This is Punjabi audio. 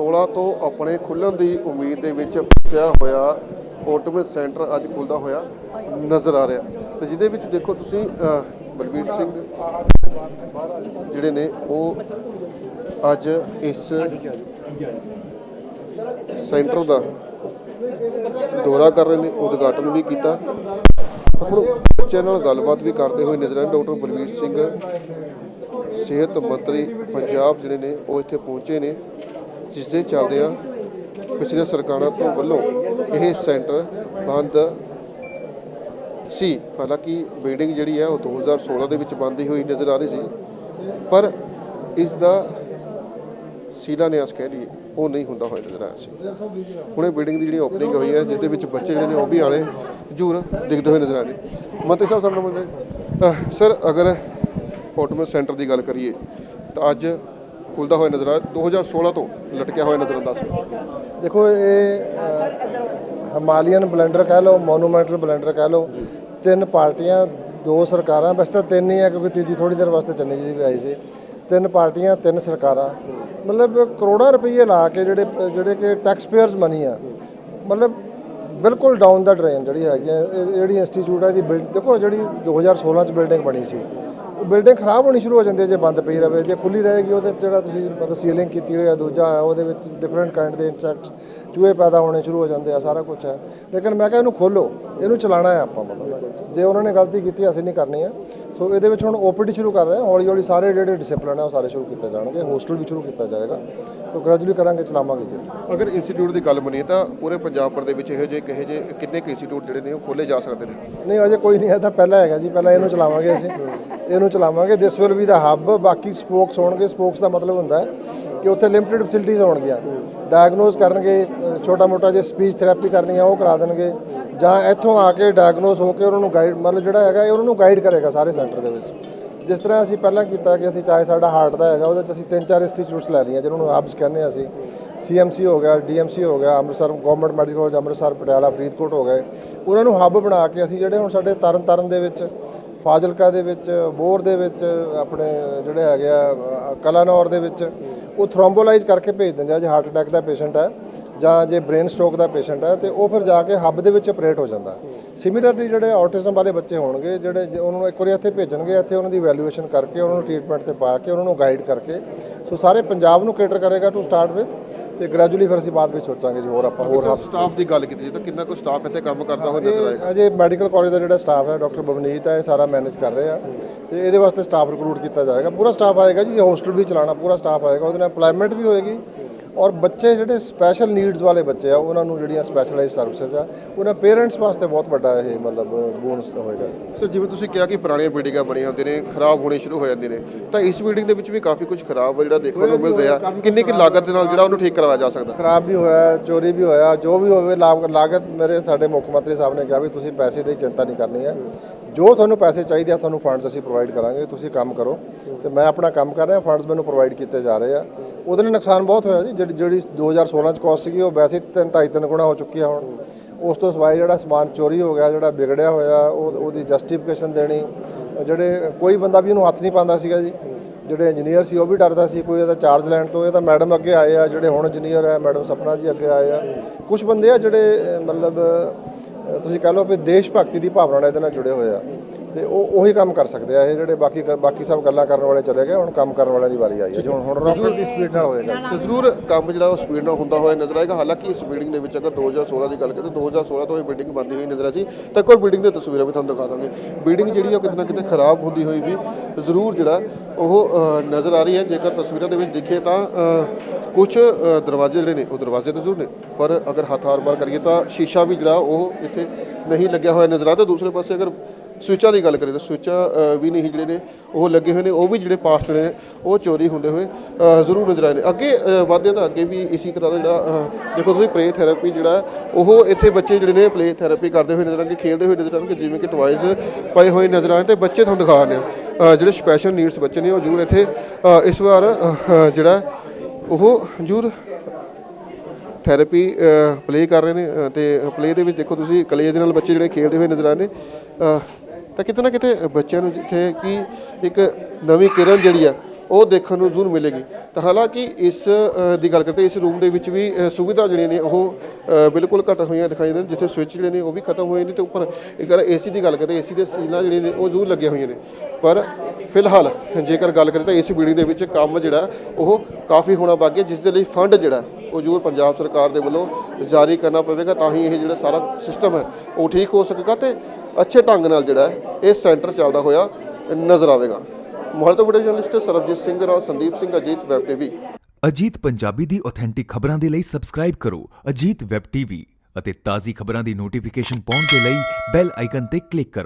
2016 ਤੋਂ ਆਪਣੇ ਖੁੱਲਣ ਦੀ ਉਮੀਦ ਦੇ ਵਿੱਚ ਫਸਿਆ ਹੋਇਆ ਆਟੋਮੈਟ ਸੈਂਟਰ ਅੱਜ ਖੁੱਲਦਾ ਹੋਇਆ ਨਜ਼ਰ ਆ ਰਿਹਾ। ਤੇ ਜਿਹਦੇ ਵਿੱਚ ਦੇਖੋ ਤੁਸੀਂ ਅਹ, ਬਲਬੀਰ ਸਿੰਘ ਜਿਹੜੇ ਨੇ ਉਹ ਅੱਜ ਇਸ ਸੈਂਟਰ ਦਾ ਦੌਰਾ ਕਰ ਰਹੇ ਨੇ ਉਦਘਾਟਨ ਵੀ ਕੀਤਾ। ਹੁਣ ਬੱਚਿਆਂ ਨਾਲ ਗੱਲਬਾਤ ਵੀ ਕਰਦੇ ਹੋਏ ਨਜ਼ਰ ਆਏ ਡਾਕਟਰ ਬਲਬੀਰ ਸਿੰਘ ਸਿਹਤ ਮੰਤਰੀ ਪੰਜਾਬ ਜਿਹੜੇ ਨੇ ਉਹ ਇੱਥੇ ਪਹੁੰਚੇ ਨੇ। ਜਿਸ ਦੇ ਚੱਲਦਿਆਂ ਪਿਛਲੇ ਸਰਕਾਰਾਂ ਤੋਂ ਵੱਲੋਂ ਇਹ ਸੈਂਟਰ ਬੰਦ ਸੀ। ਹਾਲਾਂਕਿ ਬਿਲਡਿੰਗ ਜਿਹੜੀ ਹੈ ਉਹ 2016 ਦੇ ਵਿੱਚ ਬੰਦੀ ਹੋਈ ਨਜ਼ਰ ਆ ਰਹੀ ਸੀ, ਪਰ ਇਸ ਦਾ ਸ਼ਿਲਾਨਿਆਸ ਕਹਿ ਲਈਏ, ਉਹ ਨਹੀਂ ਹੁੰਦਾ ਹੋਇਆ ਨਜ਼ਰ ਆਇਆ ਸੀ। ਹੁਣ ਇਹ ਬਿਲਡਿੰਗ ਦੀ ਜਿਹੜੀ ਓਪਨਿੰਗ ਹੋਈ ਹੈ, ਜਿਹਦੇ ਵਿੱਚ ਬੱਚੇ ਜਿਹੜੇ ਨੇ ਉਹ ਵੀ ਆਲੇ ਹਜੂਰ ਦਿਖਦੇ ਹੋਏ ਨਜ਼ਰ ਆ ਰਹੇ। ਮੰਤਰੀ ਸਾਹਿਬ, ਸਾਨੂੰ ਮੰਦੇ ਸਰ, ਅਗਰ ਆਟੋਮੈਟ ਸੈਂਟਰ ਦੀ ਗੱਲ ਕਰੀਏ, ਤਾਂ ਅੱਜ ਖੁੱਲਦਾ ਹੋਇਆ ਨਜ਼ਰ ਆ 2016 ਤੋਂ ਲਟਕਿਆ ਹੋਇਆ ਨਜ਼ਰ ਆਉਂਦਾ ਸੀ ਦੇਖੋ ਇਹ ਹਿਮਾਲੀਅਨ ਬਲੈਂਡਰ ਕਹਿ ਲਓ ਮੋਨੂਮੈਂਟਲ ਬਲੈਂਡਰ ਕਹਿ ਲਓ ਤਿੰਨ ਪਾਰਟੀਆਂ ਦੋ ਸਰਕਾਰਾਂ ਵੈਸੇ ਤਾਂ ਤਿੰਨ ਹੀ ਆ ਕਿਉਂਕਿ ਤੀਜੀ ਥੋੜੀ ਦੇਰ ਵਾਸਤੇ ਚੰਨੀ ਜੀ ਵੀ ਆਈ ਸੀ। ਤਿੰਨ ਪਾਰਟੀਆਂ ਤਿੰਨ ਸਰਕਾਰਾਂ। ਮਤਲਬ ਕਰੋੜਾਂ ਰੁਪਏ ਲਾ ਕੇ ਜਿਹੜੇ ਜਿਹੜੇ ਕਿ ਟੈਕਸ ਪੇਅਰਸ ਮਨੀ ਆ ਮਤਲਬ ਬਿਲਕੁਲ ਡਾਊਨ ਦਾ ਡਰੇਨ ਜਿਹੜੀ ਹੈਗੀ ਆ, ਇਹ ਜਿਹੜੀ ਇੰਸਟੀਚਿਊਟ ਹੈ ਦੀ ਦੇਖੋ ਜਿਹੜੀ 2016 ਚ ਬਿਲਡਿੰਗ ਬਣੀ ਸੀ ਬਿਲਡਿੰਗ ਖਰਾਬ ਹੋਣੀ ਸ਼ੁਰੂ ਹੋ ਜਾਂਦੀ ਹੈ ਜੇ ਬੰਦ ਪਈ ਰਹੇ ਜੇ ਖੁੱਲੀ ਰਹੇਗੀ ਉਹਦੇ 'ਚ ਜਿਹੜਾ ਤੁਸੀਂ ਮਤਲਬ ਸੀਲਿੰਗ ਕੀਤੀ ਹੋਈ ਹੈ ਦੂਜਾ ਹੈ ਉਹਦੇ ਵਿੱਚ ਡਿਫਰੈਂਟ ਕਾਈਂਡ ਦੇ ਇਨਸੈਕਟਸ ਚੂਹੇ ਪੈਦਾ ਹੋਣੇ ਸ਼ੁਰੂ ਹੋ ਜਾਂਦੇ ਆ, ਸਾਰਾ ਕੁਝ ਹੈ। ਲੇਕਿਨ ਮੈਂ ਕਿਹਾ ਇਹਨੂੰ ਖੋਲੋ ਇਹਨੂੰ ਚਲਾਣਾ ਹੈ ਆਪਾਂ ਮਤਲਬ। ਜੇ ਉਹਨਾਂ ਨੇ ਗਲਤੀ ਕੀਤੀ, ਅਸੀਂ ਨਹੀਂ ਕਰਨੀ ਹੈ। ਸੋ ਇਹਦੇ ਵਿੱਚ ਹੁਣ ਓਪੀਡੀ ਸ਼ੁਰੂ ਕਰ ਰਹੇ ਹਾਂ ਹੌਲੀ ਹੌਲੀ ਸਾਰੇ ਜਿਹੜੇ ਡਿਸਪਲਿਨ ਹੈ ਉਹ ਸਾਰੇ ਸ਼ੁਰੂ ਕੀਤੇ ਜਾਣਗੇ। ਹੋਸਟਲ ਵੀ ਸ਼ੁਰੂ ਕੀਤਾ ਜਾਏਗਾ। ਸੋ ਗ੍ਰੈਜੂਅਲੀ ਕਰਾਂਗੇ ਚਲਾਵਾਂਗੇ ਜੀ। ਅਗਰ ਇੰਸਟੀਚਿਊਟ ਦੀ ਗੱਲ ਮੰਨੀਏ ਤਾਂ ਪੂਰੇ ਪੰਜਾਬ ਭਰ ਦੇ ਵਿੱਚ ਇਹੋ ਜਿਹੇ ਕਹੇ ਜਿਹੇ ਕਿੰਨੇ ਕੁ ਇੰਸਟੀਚਿਊਟ ਜਿਹੜੇ ਨੇ ਉਹ ਖੋਲੇ ਜਾ ਸਕਦੇ ਨੇ? ਨਹੀਂ ਅਜੇ ਕੋਈ ਨਹੀਂ ਹੈ ਤਾਂ ਪਹਿਲਾਂ ਹੈਗਾ ਜੀ। ਪਹਿਲਾਂ ਇਹਨੂੰ ਚਲਾਵਾਂਗੇ ਅਸੀਂ। ਇਹਨੂੰ ਚਲਾਵਾਂਗੇ। ਦਿਸ ਵਿਲ ਵੀ ਦਾ ਹੱਬ ਬਾਕੀ ਸਪੋਕਸ ਹੋਣਗੇ। ਸਪੋਕਸ ਦਾ ਮਤਲਬ ਹੁੰਦਾ ਹੈ ਕਿ ਉੱਥੇ ਲਿਮਟਿਡ ਫੈਸਿਲਿਟੀਜ਼ ਹੋਣਗੀਆਂ। ਡਾਇਗਨੋਸ ਕਰਨਗੇ, ਛੋਟਾ ਮੋਟਾ ਜੇ ਸਪੀਚ ਥੈਰੇਪੀ ਕਰਨੀ ਆ ਉਹ ਕਰਾ ਦੇਣਗੇ। ਜਾਂ ਇੱਥੋਂ ਆ ਕੇ ਡਾਇਗਨੋਸ ਹੋ ਕੇ ਉਹਨਾਂ ਨੂੰ ਗਾਈਡ ਮਤਲਬ ਜਿਹੜਾ ਹੈਗਾ, ਇਹ ਉਹਨਾਂ ਨੂੰ ਗਾਈਡ ਕਰੇਗਾ ਸਾਰੇ ਸੈਂਟਰ ਦੇ ਵਿੱਚ। ਜਿਸ ਤਰ੍ਹਾਂ ਅਸੀਂ ਪਹਿਲਾਂ ਕੀਤਾ ਕਿ ਅਸੀਂ, ਚਾਹੇ ਸਾਡਾ ਹਾਰਟ ਦਾ ਹੈਗਾ, ਉਹਦੇ ਚ ਅਸੀਂ ਤਿੰਨ ਚਾਰ ਇੰਸਟੀਚਿਊਟਸ ਲੈ ਲਈਆਂ, ਜਿਹਨਾਂ ਨੂੰ ਹਬਸ ਕਹਿੰਦੇ ਹਾਂ ਅਸੀਂ। ਸੀਐਮਸੀ ਹੋ ਗਿਆ ਡੀਐਮਸੀ ਹੋ ਗਿਆ, Amritsar government medical college Amritsar Patiala, Faridkot ਹੋ ਗਏ। ਉਹਨਾਂ ਨੂੰ ਹੱਬ ਬਣਾ ਕੇ ਅਸੀਂ ਜਿਹੜੇ ਹੁਣ ਸਾਡੇ ਤਰਨ ਤਾਰਨ ਦੇ ਵਿੱਚ ਫਾਜ਼ਿਲਕਾ ਦੇ ਵਿੱਚ, ਬੋਰ ਦੇ ਵਿੱਚ, ਆਪਣੇ ਜਿਹੜੇ ਹੈਗੇ ਆ, ਕਲਾਨੌਰ ਦੇ ਵਿੱਚ, ਉਹ ਥ੍ਰੋਂਬੋਲਾਈਜ਼ ਕਰਕੇ ਭੇਜ ਦਿੰਦੇ ਆ, ਜੇ ਹਾਰਟ ਅਟੈਕ ਦਾ ਪੇਸ਼ੈਂਟ ਹੈ, ਜਾਂ ਜੇ ਬ੍ਰੇਨ ਸਟ੍ਰੋਕ ਦਾ ਪੇਸ਼ੈਂਟ ਹੈ, ਤੇ ਉਹ ਫਿਰ ਜਾ ਕੇ ਹੱਬ ਦੇ ਵਿੱਚ ਆਪਰੇਟ ਹੋ ਜਾਂਦਾ। ਸਿਮਿਲਰਲੀ ਜਿਹੜੇ ਆਟਿਜ਼ਮ ਵਾਲੇ ਬੱਚੇ ਹੋਣਗੇ, ਜਿਹੜੇ ਉਹਨਾਂ ਨੂੰ ਇੱਕ ਵਾਰੀ ਇੱਥੇ ਭੇਜਣਗੇ, ਇੱਥੇ ਉਹਨਾਂ ਦੀ ਵੈਲਿਊਏਸ਼ਨ ਕਰਕੇ, ਉਹਨਾਂ ਨੂੰ ਟ੍ਰੀਟਮੈਂਟ ਤੇ ਪਾ ਕੇ, ਉਹਨਾਂ ਨੂੰ ਗਾਈਡ ਕਰਕੇ, ਸੋ ਸਾਰੇ ਪੰਜਾਬ ਨੂੰ ਕੇਟਰ ਕਰੇਗਾ ਟੂ ਸਟਾਰਟ ਵਿਦ ਤੇ ਗ੍ਰੈਜੂਅਲੀ ਫਿਰ ਅਸੀਂ ਬਾਅਦ ਵਿੱਚ ਸੋਚਾਂਗੇ ਜੀ ਹੋਰ ਆਪਾਂ ਹੋਰ ਸਟਾਫ ਦੀ ਗੱਲ ਕੀਤੀ ਜੇ ਤਾਂ ਕਿੰਨਾ ਕੁ ਸਟਾਫ ਇੱਥੇ ਕੰਮ ਕਰਦਾ ਹੋਇਆ ਨਜ਼ਰ ਆਏਗਾ? ਅਜੇ ਮੈਡੀਕਲ ਕਾਲਜ ਦਾ ਜਿਹੜਾ ਸਟਾਫ ਹੈ ਡਾਕਟਰ ਬਵਨੀਤ ਹੈ ਇਹ ਸਾਰਾ ਮੈਨੇਜ ਕਰ ਰਹੇ। ਆ ਤੇ ਇਹਦੇ ਵਾਸਤੇ ਸਟਾਫ ਰਿਕਰੂਟ ਕੀਤਾ ਜਾਏਗਾ। ਪੂਰਾ ਸਟਾਫ ਆਏਗਾ ਜੀ ਹੋਸਟਲ ਵੀ ਚਲਾਉਣਾ ਪੂਰਾ ਸਟਾਫ ਆਏਗਾ। ਉਹਦੇ ਨਾਲ EMPLOYMENT ਵੀ ਹੋਏਗੀ। ਔਰ ਬੱਚੇ ਜਿਹੜੇ ਸਪੈਸ਼ਲ ਨੀਡਸ ਵਾਲੇ ਬੱਚੇ ਆ ਉਹਨਾਂ ਨੂੰ ਜਿਹੜੀਆਂ ਸਪੈਸ਼ਲਾਈਜ਼ਡ ਸਰਵਿਸਿਜ਼ ਆ ਉਹਨਾਂ ਪੇਰੈਂਟਸ ਵਾਸਤੇ ਬਹੁਤ ਵੱਡਾ ਇਹ ਮਤਲਬ ਬੋਨਸ ਹੋਏਗਾ। ਸੋ ਜਿਵੇਂ ਤੁਸੀਂ ਕਿਹਾ ਕਿ ਪੁਰਾਣੀਆਂ ਬਿਲਡਿੰਗਾਂ ਬਣੀਆਂ ਹੁੰਦੀਆਂ ਨੇ ਖਰਾਬ ਹੋਣੇ ਸ਼ੁਰੂ ਹੋ ਜਾਂਦੇ ਨੇ ਤਾਂ ਇਸ ਬਿਲਡਿੰਗ ਦੇ ਵਿੱਚ ਵੀ ਕਾਫੀ ਕੁਝ ਖਰਾਬ ਜਿਹੜਾ ਦੇਖਣ ਨੂੰ ਮਿਲ ਰਿਹਾ। ਕਿੰਨੀ ਕਿ ਲਾਗਤ ਦੇ ਨਾਲ ਜਿਹੜਾ ਉਹਨੂੰ ਠੀਕ ਕਰਵਾਇਆ ਜਾ ਸਕਦਾ? ਖਰਾਬ ਵੀ ਹੋਇਆ ਚੋਰੀ ਵੀ ਹੋਇਆ ਜੋ ਵੀ ਹੋਵੇ ਲਾਗ- ਲਾਗਤ ਮੇਰੇ ਸਾਡੇ ਮੁੱਖ ਮੰਤਰੀ ਸਾਹਿਬ ਨੇ ਕਿਹਾ ਵੀ ਤੁਸੀਂ ਪੈਸੇ ਦੀ ਚਿੰਤਾ ਨਹੀਂ ਕਰਨੀ ਹੈ ਜੋ ਤੁਹਾਨੂੰ ਪੈਸੇ ਚਾਹੀਦੇ ਆ, ਤੁਹਾਨੂੰ ਫੰਡਸ ਅਸੀਂ ਪ੍ਰੋਵਾਈਡ ਕਰਾਂਗੇ, ਤੁਸੀਂ ਕੰਮ ਕਰੋ। ਤੇ ਮੈਂ ਆਪਣਾ ਕੰਮ ਕਰ ਰਿਹਾ ਫੰਡਸ ਮੈਨੂੰ ਪ੍ਰੋਵਾਈਡ ਕੀਤੇ ਜਾ ਰਹੇ ਆ। ਉਹਦੇ ਨਾਲ ਨੁਕਸਾਨ ਬਹੁਤ ਹੋਇਆ ਜੀ, ਜਿਹੜੀ ਜਿਹੜੀ 2016 ਚ ਕਾਸਟ ਸੀਗੀ, ਉਹ ਵੈਸੇ ਹੀ ਤਿੰਨ, ਢਾਈ, ਤਿੰਨ ਗੁਣਾ ਹੋ ਚੁੱਕੀ ਆ ਹੁਣ। ਉਸ ਤੋਂ ਸਿਵਾਏ ਜਿਹੜਾ ਸਮਾਨ ਚੋਰੀ ਹੋ ਗਿਆ, ਜਿਹੜਾ ਵਿਗੜਿਆ ਹੋਇਆ, ਉਹ, ਉਹਦੀ ਜਸਟੀਫਿਕੇਸ਼ਨ ਦੇਣੀ, ਜਿਹੜੇ ਕੋਈ ਬੰਦਾ ਵੀ ਉਹਨੂੰ ਹੱਥ ਨਹੀਂ ਪਾਉਂਦਾ ਸੀਗਾ ਜੀ। ਜਿਹੜੇ ਇੰਜੀਨੀਅਰ ਸੀ, ਉਹ ਵੀ ਡਰਦਾ ਸੀ, ਕੋਈ ਇਹਦਾ ਚਾਰਜ ਲੈਣ ਤੋਂ, ਇਹ ਤਾਂ ਮੈਡਮ ਅੱਗੇ ਆਏ ਆ, ਜਿਹੜੇ ਹੁਣ ਇੰਜੀਨੀਅਰ ਹੈ ਮੈਡਮ ਸਪਨਾ ਜੀ ਅੱਗੇ ਆਏ ਆ। ਕੁਝ ਬੰਦੇ ਆ ਜਿਹੜੇ ਮਤਲਬ ਤੁਸੀਂ ਕਹ ਲਓ ਵੀ ਦੇਸ਼ ਭਗਤੀ ਦੀ ਭਾਵਨਾ ਨਾਲ ਇਹਦੇ ਨਾਲ ਜੁੜੇ ਹੋਏ ਆ। ਤੇ ਉਹ ਉਹੀ ਕੰਮ ਕਰ ਸਕਦੇ ਆ ਇਹ ਜਿਹੜੇ ਬਾਕੀ ਬਾਕੀ ਸਭ ਗੱਲਾਂ ਕਰਨ ਵਾਲੇ ਚਲੇ ਗਏ ਹੁਣ ਕੰਮ ਕਰਨ ਵਾਲਿਆਂ ਦੀ ਵਾਰੀ ਆਈ ਹੈ ਜੀ ਹੁਣ ਹੁਣ ਰਾਕਟ ਦੀ ਸਪੀਡ ਨਾਲ ਹੋਏਗਾ। ਤੇ ਜ਼ਰੂਰ ਕੰਮ ਜਿਹੜਾ ਉਹ ਸਪੀਡ ਨਾਲ ਹੁੰਦਾ ਹੋਇਆ ਨਜ਼ਰ ਆਏਗਾ। ਹਾਲਾਂਕਿ ਇਸ ਬਿਲਡਿੰਗ ਦੇ ਵਿੱਚ ਅਗਰ 2016 ਦੀ ਗੱਲ ਕਰੀਏ ਤਾਂ 2016 ਤੋਂ ਇਹ ਬਿਲਡਿੰਗ ਬੰਦੀ ਹੋਈ ਨਜ਼ਰ ਆ ਸੀ। ਤਾਂ ਇੱਕ ਹੋਰ ਬਿਲਡਿੰਗ ਦੀਆਂ ਤਸਵੀਰਾਂ ਵੀ ਤੁਹਾਨੂੰ ਦਿਖਾ ਦਾਂਗੇ। ਬਿਲਡਿੰਗ ਜਿਹੜੀ ਆ ਉਹ ਕਿਤੇ ਨਾ ਕਿਤੇ ਖਰਾਬ ਹੁੰਦੀ ਹੋਈ ਵੀ ਜ਼ਰੂਰ ਜਿਹੜਾ ਉਹ ਨਜ਼ਰ ਆ ਰਹੀ ਹੈ। ਜੇਕਰ ਤਸਵੀਰਾਂ ਦੇ ਵਿੱਚ ਦੇਖੀਏ ਤਾਂ ਕੁਝ ਦਰਵਾਜ਼ੇ ਜਿਹੜੇ ਨੇ ਉਹ ਦਰਵਾਜ਼ੇ ਤਾਂ ਜ਼ਰੂਰ ਨੇ। ਪਰ ਅਗਰ ਹੱਥ ਆਰ-ਪਾਰ ਕਰੀਏ ਤਾਂ ਸ਼ੀਸ਼ਾ ਵੀ ਜਿਹੜਾ ਉਹ ਇੱਥੇ ਨਹੀਂ ਲੱਗਿਆ ਹੋਇਆ ਨਜ਼ਰ ਆਉਂਦਾ। ਦੂਸਰੇ ਪਾਸੇ ਅਗਰ ਸਵਿੱਚਾਂ ਦੀ ਗੱਲ ਕਰੀਏ ਤਾਂ ਸਵਿੱਚਾਂ ਵੀ ਨਹੀਂ ਜਿਹੜੇ ਨੇ ਉਹ ਲੱਗੇ ਹੋਏ ਨੇ। ਉਹ ਵੀ ਜਿਹੜੇ ਪਾਰਟਸ ਨੇ ਉਹ ਚੋਰੀ ਹੁੰਦੇ ਹੋਏ ਜ਼ਰੂਰ ਨਜ਼ਰ ਆਏ ਨੇ। ਅੱਗੇ ਅ, ਵਧਦੇ ਤਾਂ ਅੱਗੇ ਵੀ ਇਸੇ ਤਰ੍ਹਾਂ ਦਾ ਜਿਹੜਾ ਦੇਖੋ ਤੁਸੀਂ ਪ੍ਲੇ ਥੈਰੇਪੀ ਜਿਹੜਾ ਉਹ ਇੱਥੇ ਬੱਚੇ ਜਿਹੜੇ ਨੇ ਪਲੇ ਥੈਰੇਪੀ ਕਰਦੇ ਹੋਏ ਨਜ਼ਰ ਆਉਣਗੇ ਖੇਡਦੇ ਹੋਏ ਨਜ਼ਰ ਆਉਣਗੇ। ਜਿਵੇਂ ਕਿ ਟਵਾਇਜ਼ ਪਏ ਹੋਏ ਨਜ਼ਰ ਆਉਣ ਤੇ ਬੱਚੇ ਤੁਹਾਨੂੰ ਦਿਖਾ ਰਹੇ ਆ ਜਿਹੜੇ ਸਪੈਸ਼ਲ ਨੀਡਸ ਬੱਚੇ ਨੇ ਉਹ ਜ਼ਰੂਰ ਇੱਥੇ ਇਸ ਵਾਰ ਜਿਹੜਾ ਉਹ ਜ਼ਰੂਰ ਥੈਰੇਪੀ ਪਲੇ ਕਰ ਰਹੇ ਨੇ ਅ, ਤੇ ਪਲੇ ਦੇ ਵਿੱਚ ਦੇਖੋ ਤੁਸੀਂ ਕਲੇ ਦੇ ਨਾਲ ਬੱਚੇ ਜਿਹੜੇ ਖੇਡਦੇ ਹੋਏ ਨਜ਼ਰ ਆ ਰਹੇ ਨੇ ਤਾਂ ਕਿਤੇ ਨਾ ਕਿਤੇ ਬੱਚਿਆਂ ਨੂੰ ਜਿੱਥੇ ਕਿ ਇੱਕ ਨਵੀਂ ਕਿਰਨ ਜਿਹੜੀ ਆ ਉਹ ਦੇਖਣ ਨੂੰ ਜ਼ਰੂਰ ਮਿਲੇਗੀ। ਤਾਂ ਹਾਲਾਂਕਿ ਇਸ ਦੀ ਗੱਲ ਕਰਦੇ, ਇਸ ਰੂਮ ਦੇ ਵਿੱਚ ਵੀ ਸੁਵਿਧਾ ਜਿਹੜੀਆਂ ਨੇ, ਉਹ ਬਿਲਕੁਲ ਘੱਟ ਹੋਈਆਂ ਦਿਖਾਈ ਦਿੰਦੇ ਜਿੱਥੇ ਸਵਿਚ ਜਿਹੜੇ ਨੇ, ਉਹ ਵੀ ਖਤਮ ਹੋਏ ਨੇ ਤੇ ਉੱਪਰ, ਇੱਕ ਏਸੀ ਦੀ ਗੱਲ ਕਰਦੇ ਏਸੀ ਦੇ ਸੀਲਾਂ ਜਿਹੜੀਆਂ ਨੇ, ਉਹ ਜ਼ਰੂਰ ਲੱਗੀਆਂ ਹੋਈਆਂ ਨੇ। ਪਰ ਫਿਲਹਾਲ, ਜੇਕਰ ਗੱਲ ਕਰੀਏ ਤਾਂ ਇਸ ਬਿਲਡਿੰਗ ਦੇ ਵਿੱਚ ਕੰਮ ਜਿਹੜਾ, ਉਹ ਕਾਫੀ ਹੋਣਾ ਬਾਕੀ ਹੈ, ਜਿਸ ਦੇ ਲਈ ਫੰਡ ਜਿਹੜਾ, ਉਹ ਜ਼ਰੂਰ ਪੰਜਾਬ ਸਰਕਾਰ ਦੇ ਵੱਲੋਂ ਜਾਰੀ ਕਰਨਾ ਪਵੇਗਾ, ਤਾਂ ਹੀ ਇਹ ਜਿਹੜਾ ਸਾਰਾ ਸਿਸਟਮ ਹੈ, ਉਹ ਠੀਕ ਹੋ ਸਕੇਗਾ ਤੇ ਅੱਛੇ ਢੰਗ ਨਾਲ ਜਿਹੜਾ, ਇਹ ਸੈਂਟਰ ਚੱਲਦਾ ਹੋਇਆ ਨਜ਼ਰ ਆਵੇਗਾ। ਮੋਹਾਲੀ ਤੋਂ ਵੀਡੀਓ ਜਰਨਲਿਸਟ ਸਰਬਜੀਤ ਸਿੰਘ ਦੇ ਨਾਲ ਸੰਦੀਪ ਸਿੰਘ ਅਜੀਤ ਵੈਬ ਟੀਵੀ। ਅਜੀਤ ਪੰਜਾਬੀ ਦੀ ਆਥੈਂਟਿਕ ਖਬਰਾਂ ਦੇ ਲਈ ਸਬਸਕ੍ਰਾਈਬ ਕਰੋ ਅਜੀਤ ਵੈਬ ਟੀਵੀ ਅਤੇ ਤਾਜ਼ੀ ਖਬਰਾਂ ਦੀ ਨੋਟੀਫਿਕੇਸ਼ਨ ਪਾਉਣ ਦੇ ਲਈ ਬੈਲ ਆਈਕਨ ਤੇ ਕਲਿੱਕ ਕਰੋ।